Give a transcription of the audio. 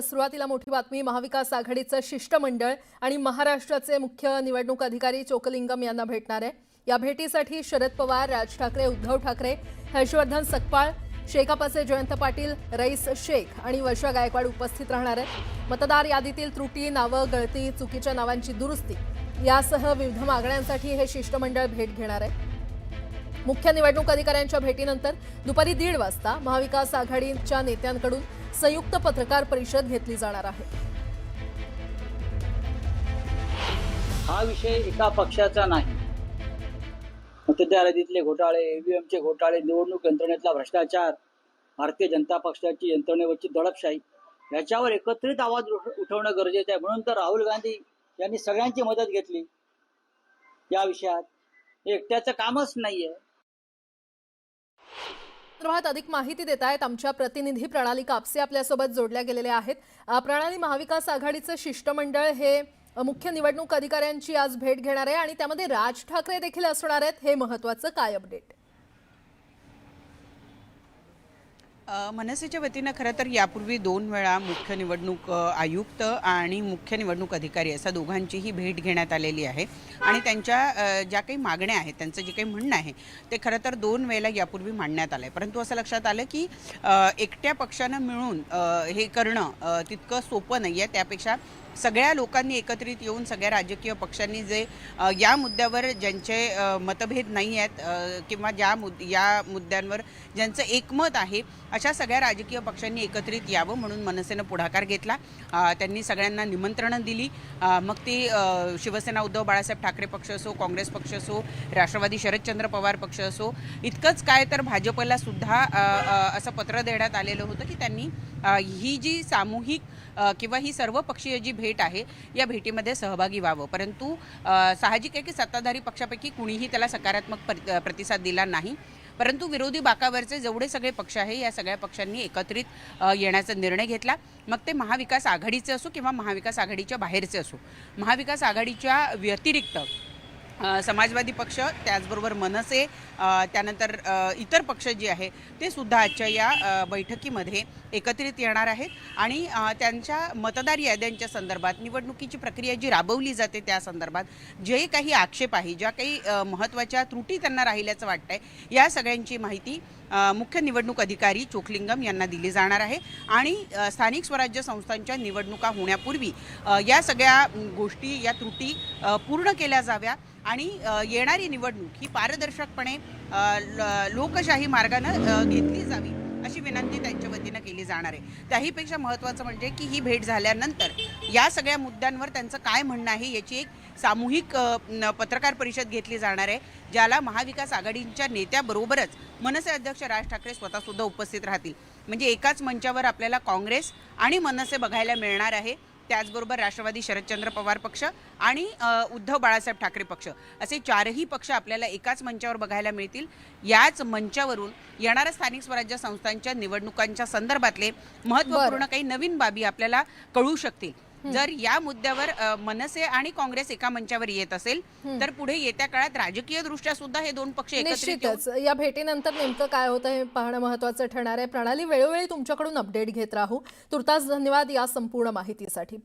सुरुवातीला मोठी बातमी महाविकास आघाडीचं शिष्टमंडळ आणि महाराष्ट्राचे मुख्य निवडणूक अधिकारी चोकलिंगम यांना भेटणार आहे. या भेटीसाठी शरद पवार राज ठाकरे उद्धव ठाकरे हर्षवर्धन सकपाळ शेकापाचे जयंत पाटील रईस शेख आणि वर्षा गायकवाड उपस्थित राहणार आहेत. मतदार यादीतील त्रुटी नावं गळती चुकीच्या नावांची दुरुस्ती यासह विविध मागण्यांसाठी हे शिष्टमंडळ भेट घेणार आहे. मुख्य निवडणूक अधिकाऱ्यांच्या भेटीनंतर दुपारी दीड वाजता महाविकास आघाडीच्या नेत्यांकडून संयुक्त पत्रकार परिषद घेतली जाणार आहे. हा विषय एका पक्षाचा नाही. मतदार यादीतले घोटाळे ईव्हीएमचे घोटाळे निवडणूक यंत्रणेतला भ्रष्टाचार भारतीय जनता पक्षाची यंत्रणेवरची दडपशाही याच्यावर एकत्रित आवाज उठवणं गरजेचं आहे. म्हणून तर राहुल गांधी यांनी सगळ्यांची मदत घेतली या विषयात. एकट्याचं कामच नाहीये. संदर्भात अधिक माहिती देत आहेत आमच्या प्रतिनिधी प्रणाली कापसे आपल्यासोबत जोडल्या गेलेल्या आहेत. प्रणाली महाविकास आघाडीचं शिष्टमंडळ हे मुख्य निवडणूक अधिकाऱ्यांची आज भेट घेणार आहे आणि त्यामध्ये राज ठाकरे देखील असणार आहेत. हे महत्वाचं काय अपडेट मनसेच्या वतीनं खरं तर यापूर्वी दोन वेळा मुख्य निवडणूक आयुक्त आणि मुख्य निवडणूक अधिकारी असा दोघांचीही भेट घेण्यात आलेली आहे. आणि त्यांच्या ज्या काही मागण्या आहेत त्यांचं जे काही म्हणणं आहे ते खरं तर दोन वेळेला यापूर्वी मांडण्यात आलं आहे परंतु असं लक्षात आलं की एकट्या पक्षानं मिळून हे करणं तितकं सोपं नाही आहे त्यापेक्षा सगळ्या लोकांनी एकत्रित येऊन सगळ्या राजकीय पक्षांनी जे या मुद्द्यावर ज्यांचे मतभेद नाही आहेत किंवा ज्या मुद या मुद्द्यांवर ज्यांचं एकमत आहे अशा सगळ्या राजकीय पक्षांनी एकत्रित यावं म्हणून मनसेनं पुढाकार घेतला. त्यांनी सगळ्यांना निमंत्रणं दिली. मग ती शिवसेना उद्धव बाळासाहेब ठाकरे पक्ष असो काँग्रेस पक्ष असो राष्ट्रवादी शरदचंद्र पवार पक्ष असो इतकंच काय तर भाजपला सुद्धा असं पत्र देण्यात आलेलं होतं की त्यांनी ही जी सामूहिक किंवा ही सर्व पक्षीय जी भेट आहे या भेटीमध्ये सहभागी व्हावं. परंतु साहजिक आहे की सत्ताधारी पक्षापैकी कुणीही त्याला सकारात्मक प्रतिसाद दिला नाही. परंतु विरोधी बाकावरचे जेवढे सगळे पक्ष आहे या सगळ्या पक्षांनी एकत्रित येण्याचा निर्णय घेतला. मग ते महाविकास आघाडीचे असो किंवा महाविकास आघाडीच्या बाहेरचे असो. महाविकास आघाडीच्या व्यतिरिक्त समाजवादी पक्ष त्याचबरोबर मनसे त्यानंतर इतर पक्ष जे आहे ते सुद्धा आजच्या या बैठकीमध्ये एकत्रित येणार आहेत. आणि त्यांच्या मतदार याद्यांच्या संदर्भात निवडणुकीची प्रक्रिया जी राबवली जाते त्या संदर्भात जे काही आक्षेप आहे ज्या काही महत्त्वाच्या त्रुटी त्यांना राहिल्याचं वाटतंय या सगळ्यांची माहिती मुख्य निवडणूक अधिकारी चोखलिंगम यांना दिली जाणार आहे. आणि स्थानिक स्वराज्य संस्थांच्या निवडणुका होण्यापूर्वी या सगळ्या गोष्टी या त्रुटी पूर्ण केल्या जाव्या. आणि येणारी निवडणूक ही पारदर्शकपणे ल- लोकशाही मार्गानं घेतली जावी अशी विनंती त्यांच्या वतीनं केली जाणार आहे. त्याहीपेक्षा महत्त्वाचं म्हणजे की ही भेट झाल्यानंतर या सगळ्या मुद्द्यांवर त्यांचं काय म्हणणं आहे याची एक सामूहिक न- पत्रकार परिषद घेतली जाणार आहे ज्याला महाविकास आघाडीच्या नेत्याबरोबरच मनसे अध्यक्ष राज ठाकरे स्वतःसुद्धा उपस्थित राहतील. म्हणजे एकाच मंचावर आपल्याला काँग्रेस आणि मनसे बघायला मिळणार आहे. त्याचबरोबर राष्ट्रवादी शरदचंद्र पवार पक्ष आणि उद्धव बाळासाहेब ठाकरे पक्ष. असे चारही पक्ष आपल्याला एकाच मंचावर बघायला मिळतील. याच मंचावरून येणाऱ्या स्थानिक स्वराज्य संस्थांच्या निवडणुकांच्या संदर्भातले महत्त्वपूर्ण काही नवीन बाबी आपल्याला कळू शकतील. जर या मुद्द्यावर मनसे आणि काँग्रेस एका मंचावर येत असेल तर पुढे येत्या काळात राजकीय दृष्ट्या सुद्धा हे दोन पक्ष निश्चितच. या भेटीनंतर नेमकं काय होतं हे पाहणं महत्वाचं ठरणार आहे. प्रणाली वेळोवेळी तुमच्याकडून अपडेट घेत राहू. तुर्तास धन्यवाद या संपूर्ण माहितीसाठी.